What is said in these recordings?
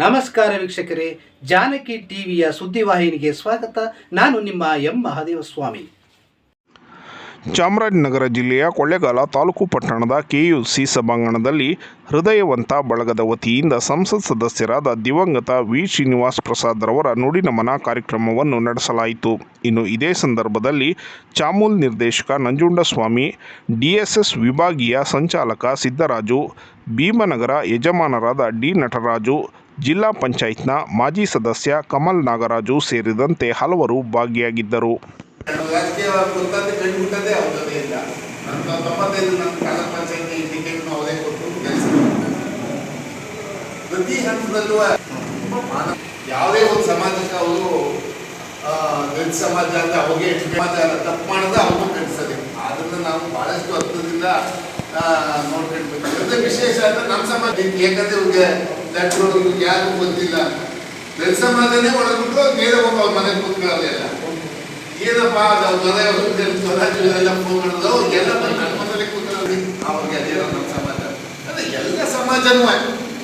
ನಮಸ್ಕಾರ ವೀಕ್ಷಕರೇ, ಜಾನಕಿ ಟಿವಿಯ ಸುದ್ದಿವಾಹಿನಿಗೆ ಸ್ವಾಗತ. ನಾನು ನಿಮ್ಮ ಎಂ. ಮಹಾದೇವ ಸ್ವಾಮಿ ಚಾಮರಾಜನಗರ ಜಿಲ್ಲೆಯ ಕೊಳ್ಳೇಗಾಲ ತಾಲೂಕು ಪಟ್ಟಣದ ಕೆಯುಸಿ ಸಭಾಂಗಣದಲ್ಲಿ ಹೃದಯವಂತ ಬಳಗದ ವತಿಯಿಂದ ಸಂಸತ್ ಸದಸ್ಯರಾದ ದಿವಂಗತ ವಿ. ಶ್ರೀನಿವಾಸ್ ಪ್ರಸಾದ್ ರವರ ನುಡಿನಮನ ಕಾರ್ಯಕ್ರಮವನ್ನು ನಡೆಸಲಾಯಿತು. ಇನ್ನು ಇದೇ ಸಂದರ್ಭದಲ್ಲಿ ಚಾಮೂಲ್ ನಿರ್ದೇಶಕ ನಂಜುಂಡಸ್ವಾಮಿ ಡಿಎಸ್ಎಸ್ ವಿಭಾಗೀಯ ಸಂಚಾಲಕ ಸಿದ್ದರಾಜು, ಭೀಮನಗರ ಯಜಮಾನರಾದ ಡಿ ನಟರಾಜು ಜಿಲ್ಲಾ ಪಂಚಾಯತ್ನ ಮಾಜಿ ಸದಸ್ಯ ಕಮಲ್ ನಾಗರಾಜು ಸೇರಿದಂತೆ ಹಲವರು ಭಾಗಿಯಾಗಿದ್ದರು. ಯಾವುದೇ ಒಂದು ಸಮಾಜಕ್ಕೆ ಅವರು ದಲಿತ ಸಮಾಜ ಅಂತ ಅವ್ರಿಗೆ ಸಮಾಜ ತಪ್ಪು ಮಾಡಿದ್ರೆ ಅವರು ಕಲಿಸದೆ ಅದನ್ನ ನಾವು ಬಹಳಷ್ಟು ನೋಡ್ಕೊಳ್ಬೇಕು ಅದೇ ವಿಶೇಷ ಅಂದ್ರೆ ನಮ್ಮ ಸಮಾಜ ಯಾಕಂದ್ರೆ ಇವ್ರಿಗೆ ಇವ್ರಿಗೆ ಯಾರಿಗೂ ಗೊತ್ತಿಲ್ಲ. ನನ್ನ ಸಮಾಜನೇ ಒಳಗ್ಬಿಟ್ಟು ನೇರ ಒಬ್ಬ ಮನೆ ಮನೆಗೆ ಕೂತ್ಕೊಳ್ಳೋದಿಲ್ಲ ಏನಪ್ಪ, ಅದು ಮನೆ ಸ್ವರಾಜ್ಯ ಎಲ್ಲ ಫೋನ್ ಮಾಡಿದ್ರು ಎಲ್ಲ ಬಂದು ನನ್ನ ಮನೇಲಿ ಕೂತ್ಕೊಳ್ಳಿ ಅವ್ರಿಗೆ ಅದೇನೋ ನಮ್ಮ ಸಮಾಜ. ಅಂದ್ರೆ ಎಲ್ಲ ಸಮಾಜನೂ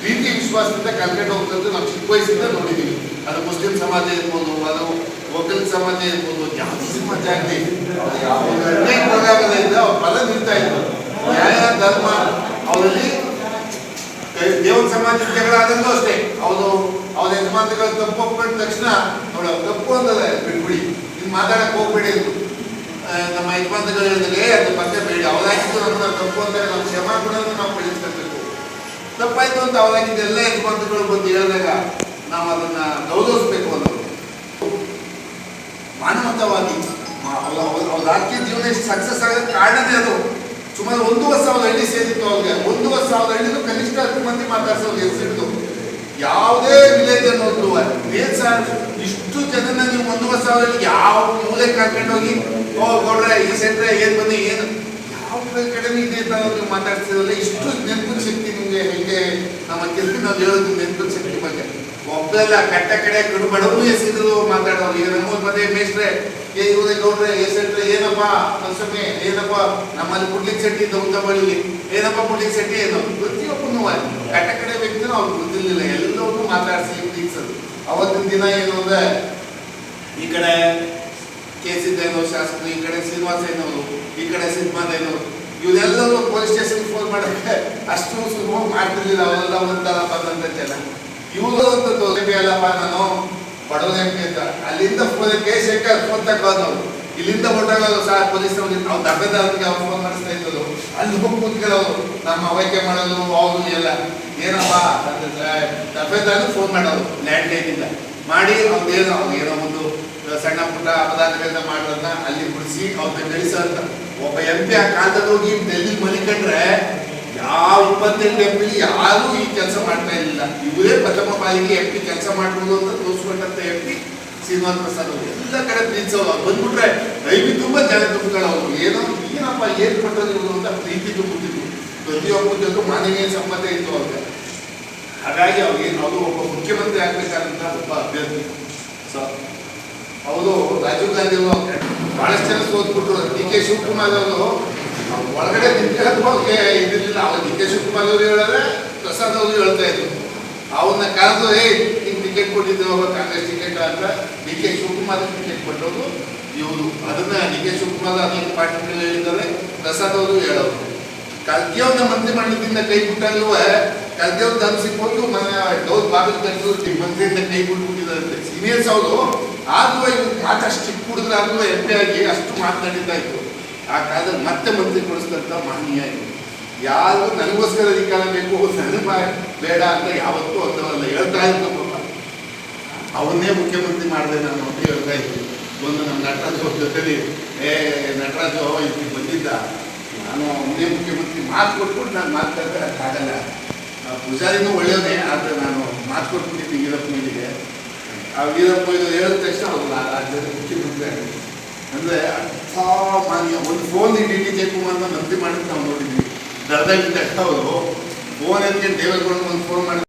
ಪ್ರೀತಿ, ವಿಶ್ವಾಸದಿಂದ ಕಲ್ಕೊಂಡು ಹೋಗ್ತದ್ದು ನಾವು ಚಿಕ್ಕ ವಯಸ್ಸಿಂದ ನೋಡಿದೀವಿ. ಅದು ಮುಸ್ಲಿಂ ಸಮಾಜ ಇರ್ಬೋದು, ಅದು ಒಕ್ಕಲ್ ಸಮಾಜ ಇರ್ಬೋದು ಜಾತಿ ಸಮಾಜ ಆಗಲಿ ಇದ್ದ ಅವ್ರ ಫಲ ನಿಲ್ತಾ ಇದ್ರು. ನ್ಯಾಯ, ಧರ್ಮ, ಅವರಲ್ಲಿ ದೇವರ ಸಮಾಜ ಜಗಳ ಅಷ್ಟೇ. ಅವನು ಅವನ ಯಜಮಾನ್ಗಳು ತಪ್ಪು ಒಪ್ಕೊಂಡ ತಕ್ಷಣ ಅವಳು ತಪ್ಪು ಅಂತದೆ ಬಿಟ್ಬಿಡಿ. ನೀವು ಮಾತಾಡಕ್ ಹೋಗ್ಬೇಡಿ ಅಂದ್ರು. ನಮ್ಮ ಯಜಮಾನ್ಗಳು ಹೇಳಿದ್ರೆ ಅದು ಮತ್ತೆ ಬೇಡಿ. ಅವರಾಗಿದ್ದು ನಮ್ಮನ್ನ ತಪ್ಪು ಅಂತಾರೆ. ನಮ್ಮ ಕ್ಷಮಾ ಕೂಡ ನಾವು ಬೆಳೆಸ್ಕೊಳ್ಬೇಕು ತಪ್ಪಾಯ್ತು ಅಂತ ಅವರಾಗಿದ್ದು ಎಲ್ಲ ಯಜಮಾನ್ಗಳು ಬಂದು ಹೇಳಿದಾಗ ನಾವು ಅದನ್ನ ಗೌರವಿಸ್ಬೇಕು ಅನ್ನೋದು. ಮಾನವತವಾಗಿ ಅವ್ರ ರಾಜಕೀಯ ಜೀವನ ಎಷ್ಟು ಸಕ್ಸಸ್ ಆಗೋದಕ್ಕೆ ಕಾರಣನೇ ಅದು. ಸುಮಾರು ಒಂದೂವರೆ ಸಾವಿರ ಹಳ್ಳಿ ಸೇರಿತ್ತು ಅವ್ರಿಗೆ. ಒಂದೂವರೆ ಸಾವಿರ ಹಳ್ಳಿದು ಕನಿಷ್ಠ ಹತ್ತು ಮಂದಿ ಮಾತಾಡ್ಸೋದು ಹೆಸರಿಟ್ಟು ಯಾವುದೇ ವಿಲೇಜ್ ಅನ್ನೋದು ಸರ್? ಇಷ್ಟು ಜನನ ನೀವು ಒಂದೂವರೆ ಸಾವಿರ ಯಾವ ಮೂಲೆ ಕರ್ಕೊಂಡೋಗಿ, ಓ, ಗೌಡ್ರೆ, ಈ ಸೆಂಟ್ರೆ, ಏನ್ ಬನ್ನಿ, ಏನು ಯಾವ ಕಡೆನೂ ಇದೆ ಅಂತ ನೀವು ಮಾತಾಡ್ತಿರಲ್ಲ ಇಷ್ಟು ನೆನಪಿನ ಶಕ್ತಿ ನಿಮಗೆ ಹೇಗೆ ನಮ್ಮ ಕೆಲಸ ನಾವು ಹೇಳೋದು ನೆನಪಿನ ಶಕ್ತಿ ಬಗ್ಗೆ. ಒಬ್ಬೆಲ್ಲ ಕಟ್ಟ ಕಡೆ ಕಡು ಬಡವರು ಎಸಿದ್ರು ಮಾತಾಡೋರು. ಈಗ ನಮ್ಮ ಮನೆ ಮೇಷ್ಟ್ರೆ, ಏ ಇವ್ರೆ ಗೌಡ್ರೆ ಎಸ್ ಸೆಟ್ರೆ ಏನಪ್ಪ ಕಲ್ಸಮೆ ಏನಪ್ಪ, ನಮ್ಮಲ್ಲಿ ಪುಡ್ಲಿಕ್ ಶೆಟ್ಟಿ ದೌತ ಬಳ್ಳಿ. ಏನಪ್ಪ ಪುಡ್ಲಿಕ್ ಶೆಟ್ಟಿ ಏನು. ಪ್ರತಿಯೊಬ್ಬನು ಕಟ್ಟ ಕಡೆ ವ್ಯಕ್ತಿನೂ ಅವ್ರು ಗೊತ್ತಿರ್ಲಿಲ್ಲ. ಎಲ್ಲವನ್ನೂ ಮಾತಾಡಿಸಿ ಪ್ರೀತಿಸೋದು. ಅವತ್ತಿನ ದಿನ ಏನು ಅಂದ್ರೆ, ಈ ಕಡೆ ಕೆ ಸಿದ್ದೇನೋ ಶಾಸಕರು, ಈ ಕಡೆ ಶ್ರೀನಿವಾಸ ಏನವರು ಈ ಕಡೆ ಸಿನಿಮಾದೇನು ಇವರೆಲ್ಲರೂ ಪೊಲೀಸ್ ಸ್ಟೇಷನ್ ಫೋನ್ ಮಾಡಕ್ಕೆ ಅಷ್ಟು ಸುಲಭ ಮಾಡ್ತಿರ್ಲಿಲ್ಲ, ಅವೆಲ್ಲ ಒಂದಲ್ಲಪ್ಪ ಬಂದಂತ ಜನ ಇವರು ಅಂತ ಅಲ್ಲಪ್ಪ ನಾನು. ಬಡವನ ಅಂತ. ಅಲ್ಲಿಂದ ಫೋನ್ ಕೇಸ್ ಹೆಂಗೆ ಫೋನ್ ತಗೋದು ಇಲ್ಲಿಂದ ಹೊರಟಾಗೋದು ಸರ್ ಪೊಲೀಸ್ ಅವ್ರು ಅವ್ರಿಗೆ ಅವ್ರು ಫೋನ್ ಮಾಡಿಸ್ತಾ ಇದ್ದದು ಅಲ್ಲಿ ಹೋಗಿ ಕೂತ್ಕೊಳ್ಳೋರು. ನಮ್ಮ ಅವೈಕೆ ಮಾಡೋದು ಅವರು ಎಲ್ಲ. ಏನಪ್ಪ ದಬ್ಬೆದಾರ ಫೋನ್ ಮಾಡೋರು. ಲ್ಯಾಂಡ್ ಇಂದ. ಮಾಡಿ ಅವ್ರು ಏನೋ ಅವ್ರು ಏನೋ ಒಂದು ಸಣ್ಣ ಪುಟ್ಟ ಅಪದಾನಗಳನ್ನ ಮಾಡೋದನ್ನ ಅಲ್ಲಿ ಬಿಡಿಸಿ ಅವ್ರನ್ನ ಕಳಿಸೋ ಅಂತ ಒಬ್ಬ ಎಂ ಪಿ ಆ ಕಾಲದಲ್ಲಿ ಹೋಗಿ ಡೆಲ್ಲಿ ಮಲಿಕಂಡ್ರೆ ಯಾವ ಇಪ್ಪತ್ತೆಂಟು ಎಂ ಪಿ ಯಾರೂ ಈ ಕೆಲಸ ಮಾಡ್ತಾ ಇರಲಿಲ್ಲ. ಇವರೇ ಪ್ರಥಮ ಬಾರಿಗೆ ಎಂ ಪಿ ಕೆಲಸ ಮಾಡ್ಬೋದು ಅಂತ ತೋರಿಸ್ಕೊಂಡಂತ ಎಂ ಪಿ ಶ್ರೀನಿವಾಸ ಪ್ರಸಾದ್ ಅವರು. ಎಲ್ಲ ಕಡೆ ಪ್ರೀತಿಸೋರು. ಅವ್ರು ಬಂದ್ಬಿಟ್ರೆ ಐವಿ ತುಂಬಾ ಜನ ತುಂಬಿಕೊಳ್ಳೋರು ಏನೋ ಏನಪ್ಪ, ಏನ್ ಇವರು ಅಂತ ಪ್ರೀತಿ ತುಂಬಿದ್ರು ಪ್ರತಿಯೊಬ್ಬರ ಜೊತೆ ಮಾನವೀಯ ಸಂಬಂಧ ಇತ್ತು ಅವ್ರಿಗೆ. ಹಾಗಾಗಿ ಅವ್ರಿಗೆ ಅವರು ಒಬ್ಬ ಮುಖ್ಯಮಂತ್ರಿ ಆಗ್ಬೇಕಾದಂತ ಒಬ್ಬ ಅಭ್ಯರ್ಥಿ. ಸೊ ಅವರು ರಾಜೀವ್ ಗಾಂಧಿ ಬಹಳಷ್ಟು ಜನ ಸೋತ್ಬಿಟ್ರು. ಡಿ ಕೆ ಶಿವಕುಮಾರ್ ಅವರು ಒಳಗಡೆ ನಿಂತ್ಕೊಳ್ಳೋದು ಅವ್ರಿಗೆ ಇದಿರಲಿಲ್ಲ. ಅವ್ರು ಡಿ ಕೆ ಶಿವಕುಮಾರ್ ಅವರು ಹೇಳಿದ್ರೆ, ಪ್ರಸಾದ್ ಅವರು ಹೇಳ್ತಾ ಇದ್ರು. ಅವನ್ನ ಕರೆದು, ಏ ನಿಮ್ಗೆ ಟಿಕೆಟ್ ಕೊಟ್ಟಿದ್ದೇವೆ ಕಾಂಗ್ರೆಸ್ ಟಿಕೆಟ್ ಅಂತ ಡಿ ಕೆ ಶಿವಕುಮಾರ್ ಟಿಕೆಟ್ ಕೊಟ್ಟವರು. ಇವರು ಅದನ್ನ ಡಿ ಕೆ ಶಿವಕುಮಾರ್ ಅನೇಕ ಪಾರ್ಟಿಗಳು ಹೇಳಿದ್ದಾರೆ. ಪ್ರಸಾದ್ ಅವರು ಹೇಳೋರು. ಕಲ್ದೇವ್ನ ಮಂತ್ರಿ ಮಂಡಲದಿಂದ ಕೈ ಬಿಟ್ಟಾಗಲೂ ಕಲ್ದೇವ್ ಧರ್ಮಸಿಂಗ್ ಸಿಕ್ಕೊಂಡು ಮನೆ ಡೋಸ್ ಬಾಗಿಲು ತೆಗೆದು ಮಂತ್ರಿಯಿಂದ ಕೈ ಬಿಟ್ಬಿಟ್ಟಿದ್ದಾರೆ ಸೀನಿಯರ್ಸ್ ಅವರು ಆದ್ರೂ ಇವ್ರು ಮಾತು ಅಷ್ಟು ಚಿಕ್ಕ ಹುಡುಗರಾದ್ರೂ ಎಂ ಪಿ ಆಗಿ ಅಷ್ಟು ಮಾತನಾಡಿದ್ದಾಯ್ತು ಆ ಕಾಲದಲ್ಲಿ ಮತ್ತೆ ಮಂತ್ರಿ ಮಾನ್ಯ ಇದು ಯಾರು ನನಗೋಸ್ಕರ ಅಧಿಕಾರ ಬೇಕು ನನಗೆ ಬಾ- ಬೇಡ ಅಂತ ಯಾವತ್ತೂ ಅಂತವಲ್ಲ ಹೇಳ್ತಾ ಇದ್ರು ಅವನ್ನೇ ಮುಖ್ಯಮಂತ್ರಿ ಮಾಡಿದೆ ನಾನು ಅಂತ ಹೇಳ್ತಾ ಇದ್ದೀನಿ ಒಂದು ನಮ್ಮ ನಟರಾಜ್ ಅವ್ರ ಜೊತೆಲಿ, ಏ, ನಟರಾಜು ಇಲ್ಲಿ ಬಂದಿದ್ದ? ನಾನು ಅವನೇ ಮುಖ್ಯಮಂತ್ರಿ ಮಾತು ಕೊಟ್ಬಿಟ್ಟು ನಾನು ಮಾತಾಡೋಕೆ ಆಗಲ್ಲ. ಪೂಜಾರಿನೂ ಒಳ್ಳೆಯವನೇ, ಆದರೆ ನಾನು ಮಾತು ಕೊಟ್ಬಿಟ್ಟಿದ್ದೆ ವೀರಪ್ಪ ಮೊಯ್ಲಿಗೆ ಆ ವೀರಪ್ಪ ಇದು ಹೇಳಿದ ತಕ್ಷಣ ಆ ರಾಜ್ಯದ ಮುಖ್ಯಮಂತ್ರಿ ಆಗಿದೆ ಅಂದರೆ ಅಸಾಮಾನ್ಯ ಒಂದು ಫೋನ್ ಡಿ ಡಿ ಜಯಕುಮಾರ್ನ ನಂಬಿ ಮಾಡಿದ್ದು ನಾವು ನೋಡಿದ್ವಿ. ದರ್ದಾಗಿದ್ದ ಅವರು ಫೋನ್ ಎತ್ಕೊಂಡು ದೇವೇಗೌಡ ಒಂದು ಫೋನ್ ಮಾಡಿ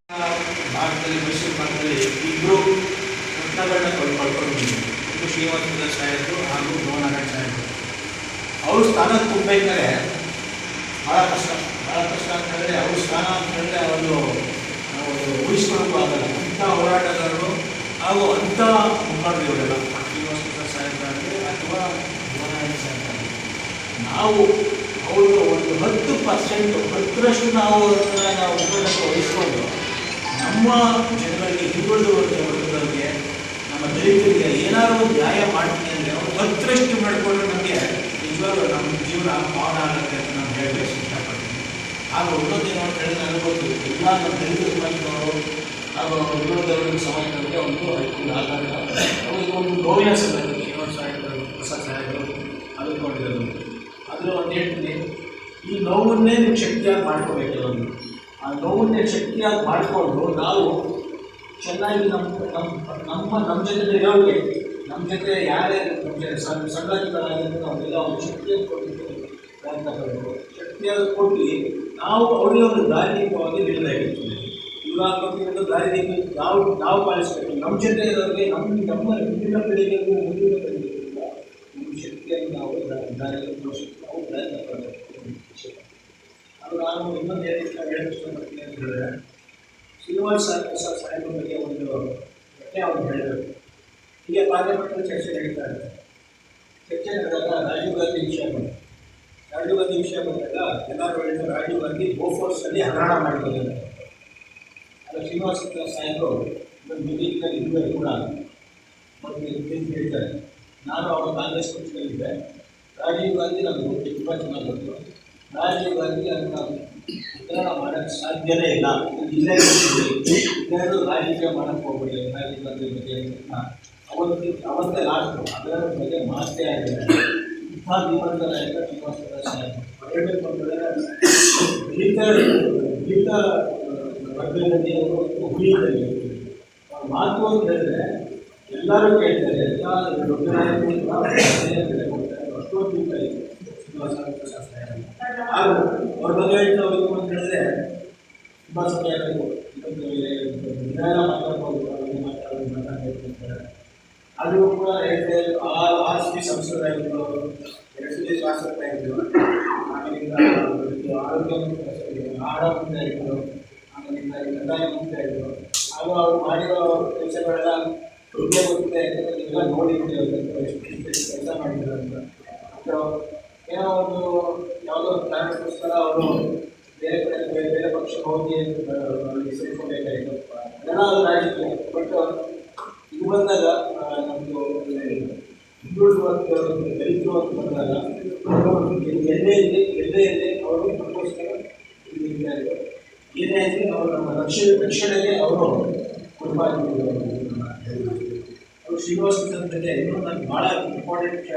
ಭಾರತದಲ್ಲಿ ಪಶ್ಚಿಮ ಭಾರತದಲ್ಲಿ ಇಬ್ಬರು ರತ್ನಗಳನ್ನ ಕಳ್ಕೊಂಡು ಒಂದು ಶ್ರೀನಿವಾಸ ಸಾಹೇಬರು ಹಾಗೂ ಭುವನಗಢ ಸಾಹೇಬರು ಅವರು ಸ್ಥಾನ ತುಂಬಬೇಕಾದ್ರೆ ಭಾಳ ಕಷ್ಟ. ಭಾಳ ಅಂತ ಅಂತಂದರೆ ಅವರು ಸ್ಥಾನ ಅಂತ ಒಂದು ನಾವು ಊಹಿಸ್ಕೊಳ್ಳೋಕ್ಕೂ ಆಗಲ್ಲ ಅಂಥ ಹೋರಾಟಗಾರರು ಹಾಗೂ ಅಂಥ ಮುಖಂಡರು ಇವರೆಲ್ಲ ಶ್ರೀನಿವಾಸ ಸಾಹಿತ್ಯ ಆಗಲಿ ಅಥವಾ ಭುವನಾರಾಯಣ ಆಗಲಿ ನಾವು ಅವರು ಒಂದು ಹತ್ತು ಪರ್ಸೆಂಟ್ ಹತ್ತರಷ್ಟು ನಾವು ಅವ್ರನ್ನ ನಾವು ಮುಖಂಡತ್ವ ವಹಿಸ್ಕೊಂಡು ನಮ್ಮ ಹಿಂದುಳಿದ ಬರುತ್ತೆ ವರ್ಗದವರಿಗೆ, ನಮ್ಮ ದಲಿತರಿಗೆ ಏನಾದರೂ ನ್ಯಾಯ ಮಾಡ್ತೀನಿ ಅಂದರೆ ಅವ್ರು ಹತ್ತರಷ್ಟು ಮಾಡಿಕೊಂಡ್ರೆ ನಮಗೆ ನಿಜವಾಗ್ಲೂ ನಮ್ಮ ಜೀವನ ಪಾವನ ಆಗುತ್ತೆ ಅಂತ ನಾನು ಹೇಳಬೇಕು. ಹಾಗೂ ಇನ್ನೊಂದೇನು ಅಂತ ಹೇಳಿ ನನಗೆ ಗೊತ್ತು ಎಲ್ಲ ನಮ್ಮ ದಲಿತ ಸಮಾಜದವರು ಹಾಗೂ ಸಮಯ ಸಮಾಜದವರಿಗೆ ಒಂದು ಒಂದು ಆಧಾರ ಅವರಿಗೆ ಒಂದು ನೋವಿನ ಸಂದರ್ಭ ಶ್ರೀನಿವಾಸ ಸಾಹೇಬರು ಪ್ರಸಾದ್ ಸಾಹೇಬರು ಅದಕ್ಕೊಂಡಿರೋದು ಅದರ ಒಂದು ಹೇಳ್ತೀನಿ, ಈ ನೋವನ್ನೇ ನೀವು ಶಕ್ತಿಯಾಗಿ ಮಾಡ್ಕೋಬೇಕು ಒಂದು ಆ ನೋವನ್ನೇ ಶಕ್ತಿಯಾಗಿ ಮಾಡಿಕೊಂಡು ನಾವು ಚೆನ್ನಾಗಿ ನಮ್ಮ ನಮ್ಮ ನಮ್ಮ ನಮ್ಮ ಜೊತೆ ಇರೋರಿಗೆ, ನಮ್ಮ ಜೊತೆ ಯಾರೇ ನಮ್ಮ ಜೊತೆ ಸಣ್ಣ ಸಂಘಟನೆಗಳಾಗಿರ್ತಾರೆ ಅವರೆಲ್ಲ ಒಂದು ಶಕ್ತಿಯನ್ನು ಕೊಟ್ಟಿದ್ದೇವೆ ಪ್ರಯತ್ನ ಪಡಬೇಕು. ಶಕ್ತಿಯನ್ನು ಕೊಟ್ಟು ನಾವು ಅವರಿಗೆ ಒಂದು ದಾರಿದೀಪವಾಗಿ ಇವಾಗ ಕೊಟ್ಟಿರೋದು ದಾರಿದೀಪ ನಾವು ನಾವು ಪಾಲಿಸಬೇಕು. ನಮ್ಮ ಜೊತೆ ಇರೋರಿಗೆ, ನಮ್ಮ ನಮ್ಮ ಮುಂದಿನ ಪೀಳಿಗೆಗೂ ಮುಂದಿನ ಪೀಳಿಗೆಯಿಂದ ನಮ್ಮ ನಾವು ದಾರಿ ನಾವು ಪ್ರಯತ್ನ ಪಡಬೇಕು ನಾನು ಇನ್ನೊಂದು ಏನು ಹೇಳಕ್ಕೆ ಅಂತ ಹೇಳಿದ್ರೆ, ಶ್ರೀನಿವಾಸ ಸಾಹೇಬ್ರ ಬಗ್ಗೆ ಒಂದು ಘಟನೆ ಅವರು ಹೇಳಿದರು. ಹೀಗೆ ಪಾರ್ಲಿಮೆಂಟಲ್ಲಿ ಚರ್ಚೆ ನಡೀತಾ ಇದೆ. ಚರ್ಚೆ ನಡೆದಾಗ ರಾಜೀವ್ ಗಾಂಧಿ ವಿಷಯ ಬಂತು ರಾಜೀವ್ ಒಂದು ವಿಷಯ ಬಂದಾಗ ಎಲ್ಲರೂ ಹೇಳಿದ್ರು ರಾಜೀವ್ ಗಾಂಧಿ ಬೋಫೋರ್ಸಲ್ಲಿ ಹಗರಣ ಮಾಡಿದ್ದಾರೆ ಅದು ಶ್ರೀನಿವಾಸ ಸಾಹೇಬರು ಮೀಟಿಂಗ್ನಲ್ಲಿ ಇರುವರು ಕೂಡ ಮತ್ತು ಹೇಳ್ತಾರೆ? ನಾನು ಅವರ ಕಾಂಗ್ರೆಸ್ ಪಕ್ಷದಲ್ಲಿದ್ದೆ. ರಾಜೀವ್ ಗಾಂಧಿ ಗೊತ್ತು ತುಂಬ ಚೆನ್ನಾಗಿ ಬಂತು ರಾಜೀವ್ ಗಾಂಧಿ ಅದನ್ನ ಉತ್ತರ ಮಾಡೋಕ್ಕೆ ಸಾಧ್ಯನೇ ಇಲ್ಲ. ಇಲ್ಲಾದ್ರೂ ರಾಜಕೀಯ ಮಾಡೋಕ್ಕೆ ಹೋಗ್ಬೇಡಿ. ರಾಜೀವ್ ಗಾಂಧಿ ಬಗ್ಗೆ ಅವತ್ತು, ಅವತ್ತೇ ಲಾಸ್ಟು. ಅದರ ಬಗ್ಗೆ ಮಾತೇ ಆಗಿಲ್ಲ. ಇಂಥ ಧೀಮಂತ ನಾಯಕ ಸಾಹೇಬ್ ಹೇಳಬೇಕು ಅಂತಂದರೆ ದಲಿತ ದಲಿತ ವರ್ಗದಲ್ಲಿ ಅವರು ಹುಳಿಯಲ್ಲಿ ಮಾತು ಅಂತ ಹೇಳಿದ್ರೆ ಎಲ್ಲರೂ ಕೇಳ್ತಾರೆ, ಎಲ್ಲ ದೊಡ್ಡ ನಾಯಕರು ಅಷ್ಟೊಂದು ಇದೆ ಹಾಗೂ ಅವ್ರ ಬಗ್ಗೆ ಹೇಳ್ತಾ ಹೋಗ್ಬೇಕು ಅಂತ ಹೇಳಿದ್ರೆ ತುಂಬ ಸಮಯ ಬೇಕು ಇವತ್ತು ಮಾತ್ರ ಮಾತಾಡ್ಬೋದು ಮಾತಾಡೋದು ಮಾತಾಡ್ತಾರೆ ಅದು ಕೂಡ ಹೇಳ್ತಾರೆ ಆ ಆರ್ ಸಂಸ್ಕೃತಿಗಳು ರೆಸ್ಪಿ ಶಾಸಕ ಶಾಸಕರಾಗಿದ್ದರು ಆಮೇಲಿಂದ ಆರೋಗ್ಯ ಮಂತ್ರಿ ಆಹಾರ ಮಂತ್ರಿ ಆಗಿದ್ದರು ಆಮೇಲಿಂದ ಕಂದಾಯ ಮಂತ್ರಿ ಆಗಿದ್ದರು ಹಾಗೂ ಅವ್ರು ಮಾಡಿರೋ ಕೆಲಸಗಳೆಲ್ಲ ದುಡ್ಡೇ ಗೊತ್ತಿದೆ ಎಲ್ಲ ನೋಡಿದ್ದೀವಿ ಕೆಲಸ ಮಾಡಿದ್ರು ಅಂತ. ಏನೋ ಒಂದು ಯಾವುದೋ ಒಂದು ಕಾರಣಕ್ಕೋಸ್ಕರ ಅವರು ಬೇರೆ ಕಡೆ ಬೇರೆ ಬೇರೆ ಪಕ್ಷ ಹೋಗಿ ಅಲ್ಲಿ ಸೇರ್ಕೊಬೇಕಾಗಿತ್ತು ಅದೆಲ್ಲ ಒಂದು ರಾಜಕೀಯ ಬಟ್ ಇದು ಬಂದಾಗ ಆ, ನಮ್ಮದು ಹಿಂದುಳಿದ ವರ್ಗ ದಲಿತರು ಬಂದಾಗ ಎಲ್ಲೇ ಇದೆ ಎಲ್ಲೇ ಇದೆ ಅವರು ನಮಗೋಸ್ಕರ. ಏನೇ ಇದೆ ಅವರು ರಕ್ಷಣೆ ರಕ್ಷಣೆಗೆ ಅವರು ಕುಟುಂಬ ಅವರು ಶ್ರೀನಿವಾಸ ಜೊತೆ ಇನ್ನೂ ನನಗೆ ಭಾಳ ಇಂಪಾರ್ಟೆಂಟ್